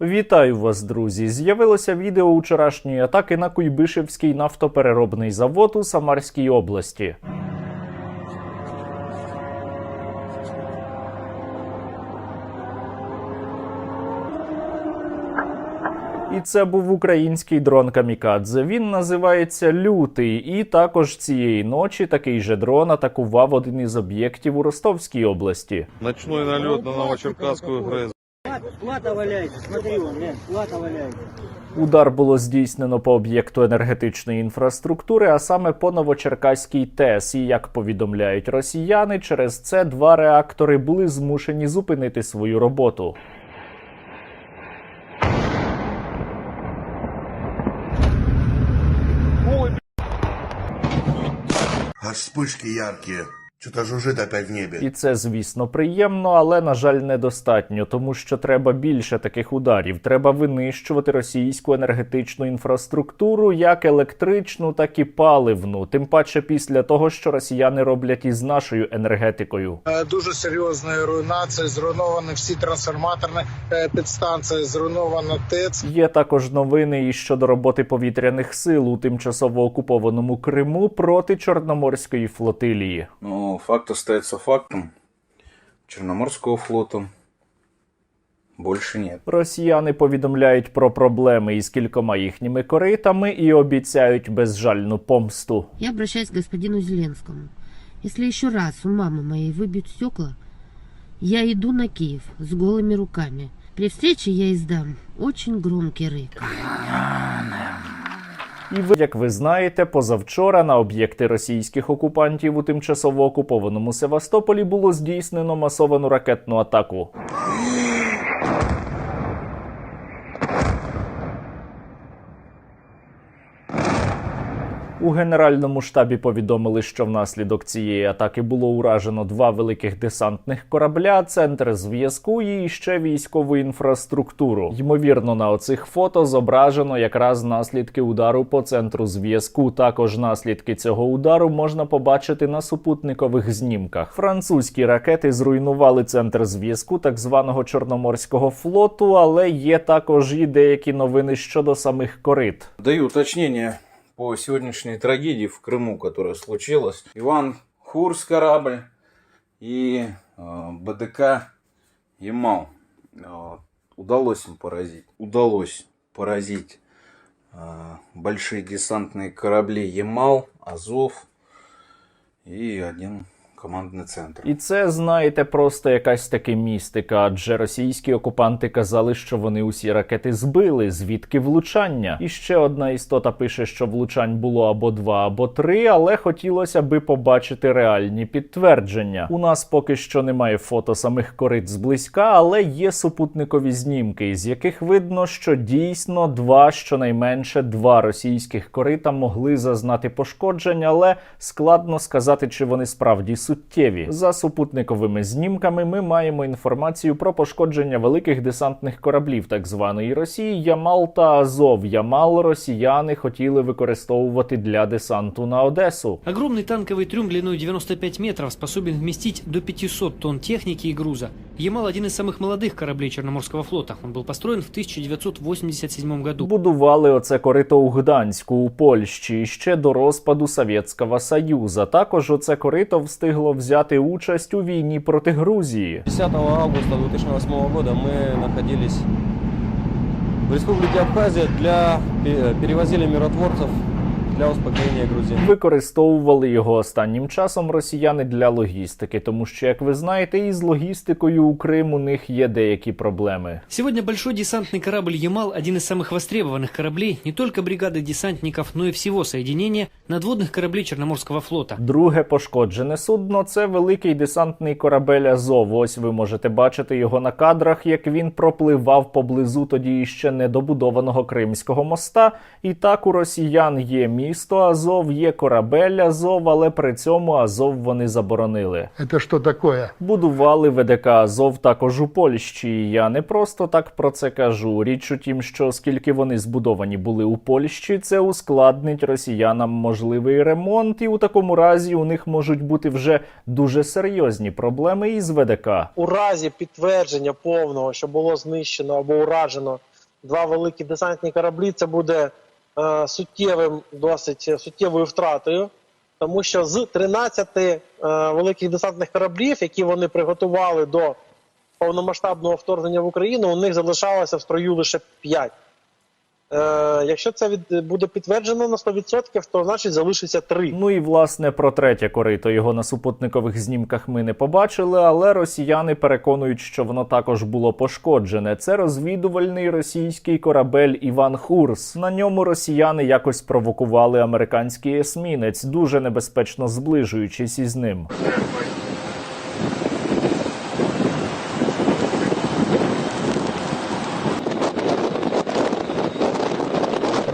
Вітаю вас, друзі! З'явилося відео вчорашньої атаки на Куйбишевський нафтопереробний завод у Самарській області. І це був український дрон Камікадзе. Він називається Лютий. І також цієї ночі такий же дрон атакував один із об'єктів у Ростовській області. Ночной налет на Новочеркасскую ГРЭС. Плата валяется, смотри, плата валяется. Удар було здійснено по об'єкту енергетичної інфраструктури, а саме по Новочеркаській ТЕС. І як повідомляють росіяни, через це два реактори були змушені зупинити свою роботу. Аж вспышки яркие. Что-то жужжит опять в небе. І це, звісно, приємно, але на жаль, недостатньо, тому що треба більше таких ударів. Треба винищувати російську енергетичну інфраструктуру, як електричну, так і паливну. Тим паче після того, що росіяни роблять із нашою енергетикою. Е, дуже серйозної руйнації. Зруйновані всі трансформаторні е, підстанції, зруйнована ТЕЦ. Є також новини і щодо роботи повітряних сил у тимчасово окупованому Криму проти Чорноморської флотилії Но факт остается фактом. Черноморского флота больше нет. Росіяни повідомляють про проблеми із кількома їхніми коритами і обіцяють безжальну помсту. Я обращаюсь к господину Зеленскому. Если еще раз у мамы моей выбьют стекла, я иду на Киев с голыми руками. При встрече я издам очень громкий рык. І ви, як ви знаєте, позавчора на об'єкти російських окупантів у тимчасово окупованому Севастополі було здійснено масовану ракетну атаку. У генеральному штабі повідомили, що внаслідок цієї атаки було уражено два великих десантних корабля, центр зв'язку і ще військову інфраструктуру. Ймовірно, на оцих фото зображено якраз наслідки удару по центру зв'язку. Також наслідки цього удару можна побачити на супутникових знімках. Французькі ракети зруйнували центр зв'язку так званого Чорноморського флоту, але є також і деякі новини щодо самих корит. Даю уточнение по сегодняшней трагедии в Крыму, которая случилась. Иван Хурс корабль и э, БДК Ямал. Э, удалось им поразить. Удалось поразить э, большие десантные корабли Ямал, Азов и один командный центр. І це, знаєте, просто якась таки містика, адже російські окупанти казали, що вони усі ракети збили, звідки влучання. І ще одна істота пише, що влучань було або два, або три, але хотілося би побачити реальні підтвердження. У нас поки що немає фото самих корит зблизька, але є супутникові знімки, з яких видно, що дійсно два, щонайменше два російських корита могли зазнати пошкоджень, але складно сказати, чи вони справді суттєві. За супутниковими знімками ми маємо інформацію про пошкодження великих десантних кораблів так званої Росії Ямал та Азов. Ямал росіяни хотіли використовувати для десанту на Одесу. Огромный танковый трюм длиной 95 метров способен вместить до 500 тонн техники и груза. Ямал – один из самых молодых кораблей Черноморского флота. Он был построен в 1987 году. Будували оце корито у Гданську у Польщі і ще до розпаду Совєтського Союзу. Також оце корито встигло взяти участь у війні проти Грузії. 10 августа 2008 года ми находились в Республіці Абхазія для пе- перевозили миротворцев для успокоения Грузии. Використовували його останнім часом росіяни для логістики, тому що, як ви знаєте, із логістикою у Крим у них є деякі проблеми. Сегодня большой десантный корабль «Ямал» – один из самых востребованных кораблей не только бригады десантников, но и всего соединения надводных кораблей Черноморского флота. Друге пошкоджене судно це великий десантний корабель Азов. Ось ви можете бачити його на кадрах, як він пропливав поблизу тоді іще недобудованого Кримського моста. І так у росіян є міф місто Азов, є корабель Азов, але при цьому Азов вони заборонили. Это что такое? Будували ВДК Азов також у Польщі. І Я не просто так про це кажу. Річ у тім, що оскільки вони збудовані були у Польщі, це ускладнить росіянам можливий ремонт, і у такому разі у них можуть бути вже дуже серйозні проблеми із ВДК. у разі підтвердження повного, що було знищено або уражено два великі десантні кораблі, це буде суттєвим, досить суттєвою втратою, тому що з 13 е, великих десантних кораблів, які вони приготували до повномасштабного вторгнення в Україну, у них залишалося в строю лише 5. Е, якщо це від, буде підтверджено на 100%, то значить залишиться 3. Ну і власне про третє корито його на супутникових знімках ми не побачили, але росіяни переконують, що воно також було пошкоджене. Це розвідувальний російський корабель Іван Хурс. На ньому росіяни якось провокували американський есмінець, дуже небезпечно зближуючись із ним.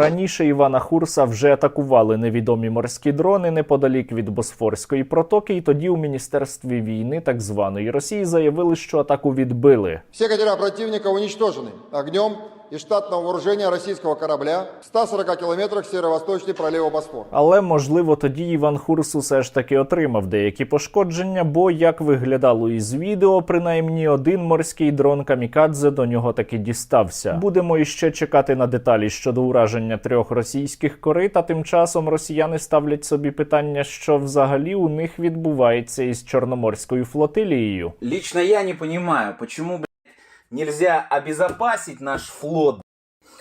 Раніше Івана Хурса вже атакували невідомі морські дрони неподалік від Босфорської протоки, і тоді у міністерстві війни так званої Росії заявили, що атаку відбили. Всі катера противника уничтожены огнем из штатного вооружения российского корабля в 140 километрах северо-восточней пролива Босфор. Але можливо тоді Іван Хурс усе ж таки отримав деякі пошкодження, бо як виглядало із відео, принаймні один морський дрон Камікадзе до нього таки дістався. Будемо іще чекати на деталі щодо ураження трьох російських корит. А тим часом росіяни ставлять собі питання, що взагалі у них відбувається із чорноморською флотилією. Лично я не понимаю, почему, блядь, нельзя обезопасить наш флот,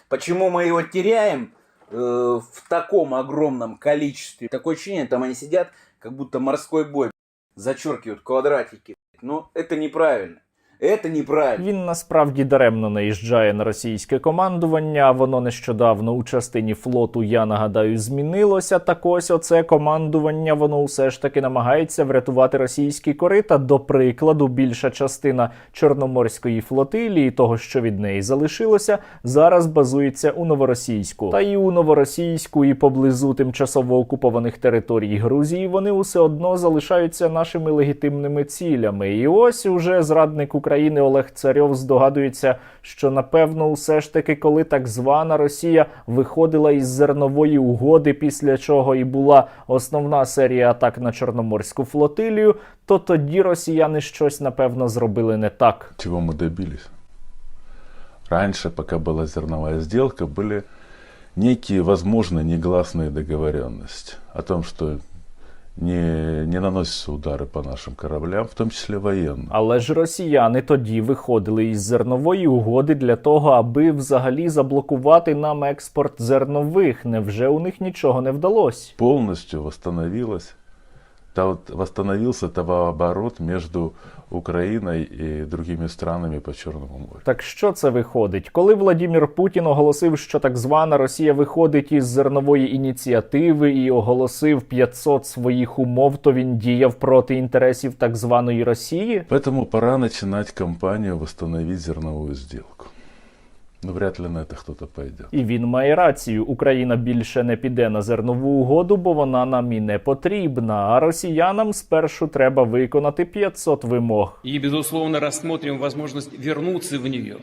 почему мы его теряем э, в таком огромном количестве. Такое ощущение, там они сидят, как будто морской бой, зачеркивают квадратики. Но это неправильно. Это неправильно. Він насправді даремно наїжджає на російське командування. Воно нещодавно у частині флоту, я нагадаю, змінилося. Так ось оце командування воно усе ж таки намагається врятувати російські корита. До прикладу, більша частина чорноморської флотилії, того що від неї залишилося, зараз базується у новоросійську. Та і у новоросійську, і поблизу тимчасово окупованих територій Грузії вони усе одно залишаються нашими легітимними цілями. І ось уже зрадник України Олег Царьов здогадується, що напевно, усе ж таки, коли так звана Росія виходила із зернової угоди, після чого і була основна серія атак на чорноморську флотилію, то тоді росіяни щось напевно зробили не так. Чего мы добились? Раньше, пока была зерновая сделка, были некие, возможно, негласные договоренности о том, что не, не наносяться удари по нашим кораблям, в тому числі воєнним. Але ж росіяни тоді виходили із зернової угоди для того, аби взагалі заблокувати нам експорт зернових. Невже у них нічого не вдалося? Повністю восстановилась, та вот восстановился товарооборот между Украиной и другими странами по Черному морю. Так що це виходить? Коли Владімір Путін оголосив, що так звана Росія виходить із зернової ініціативи і оголосив 500 своїх умов, то він діяв проти інтересів так званої Росії? Поэтому пора начинать кампанию восстановить зерновую сделку. Но вряд ли на це хто-то пойде, І він має рацію. Україна більше не піде на зернову угоду, бо вона нам і не потрібна. А росіянам спершу треба виконати 500 вимог. І безусловно, рассмотрим можливість повернутися в нее.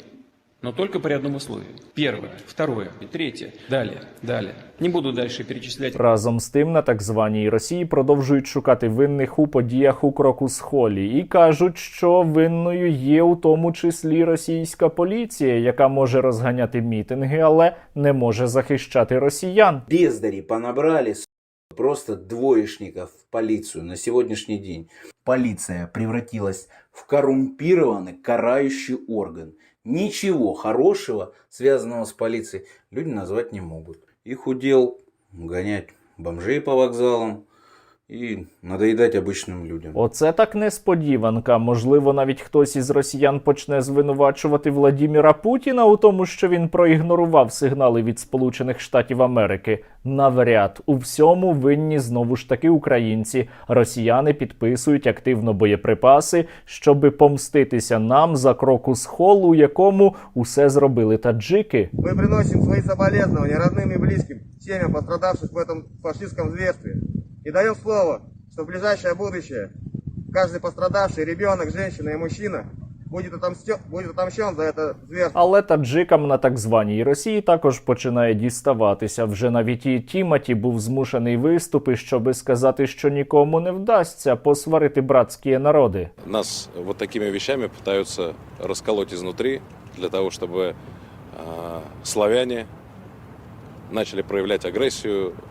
Но только при одном условии. Первое, второе и третье. Далее, далее. Не буду дальше перечислять. Разом з тим на так званій Росії продовжують шукати винних у подіях у кроку з холі і кажуть, що винною є у тому числі російська поліція, яка може розганяти мітинги, але не може захищати росіян. Бездари понабрали, просто двоечников в полицию на сегодняшний день. Полиция превратилась в коррумпированный карающий орган. Ничего хорошего, связанного с полицией, люди назвать не могут. Их удел гонять бомжей по вокзалам, и надоедать обычным людям. Оце так несподіванка. Можливо, навіть хтось із росіян почне звинувачувати Владіміра Путіна у тому, що він проігнорував сигнали від Сполучених Штатів Америки. Навряд у всьому винні знову ж таки українці. Росіяни підписують активно боєприпаси, щоби помститися нам за кроку з холу, у якому усе зробили таджики. Мы приносим свои соболезнования родным и близким, семьям пострадавших в этом фашистском зверстве. И даем слово, что в ближайшее будущее каждый пострадавший, ребенок, женщина и мужчина будет отомстен, будет отомщен за это зверство. Але таджикам на так званій Росії також починає діставатися. Вже навіть і Тіматі був змушений виступи, щоби сказати, що нікому не вдасться посварити братські народи. Нас вот такими вещами пытаются расколоть изнутри для того, чтобы э, славяне начали проявлять агрессию э,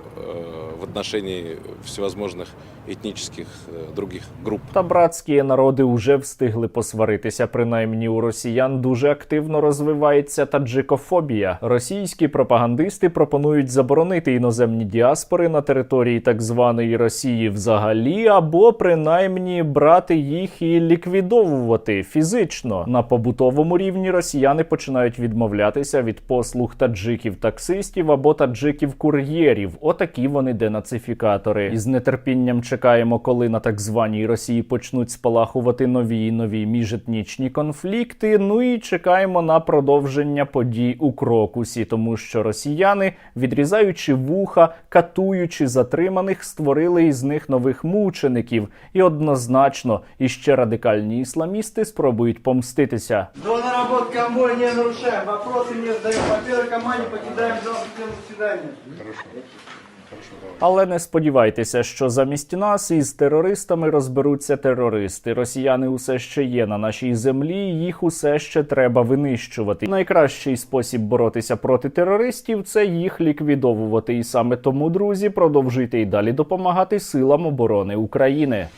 в отношении всевозможных этнических э, других групп. Та братські народи вже встигли посваритися. Принаймні у росіян дуже активно розвивається таджикофобія. Російські пропагандисти пропонують заборонити іноземні діаспори на території так званої Росії взагалі, або принаймні брати їх і ліквідовувати фізично. На побутовому рівні росіяни починають відмовлятися від послуг таджиків-таксистів або таджиків-кур'єрів. Отакі вони денацифікатори. І з нетерпінням чекаємо, коли на так званій Росії почнуть спалахувати нові і нові міжетнічні конфлікти. Ну і чекаємо на продовження подій у Крокусі, тому що росіяни, відрізаючи вуха, катуючи затриманих, створили із них нових мучеників. І однозначно, іще радикальні ісламісти спробують помститися. До наработки конвоя не нарушаем, вопросы не задаем. По первой команде покидаем зал системы заседания. Але не сподівайтеся, що замість нас із терористами розберуться терористи. Росіяни усе ще є на нашій землі. Їх усе ще треба винищувати. Найкращий спосіб боротися проти терористів це їх ліквідовувати. І саме тому, друзі, продовжуйте й далі допомагати силам оборони України.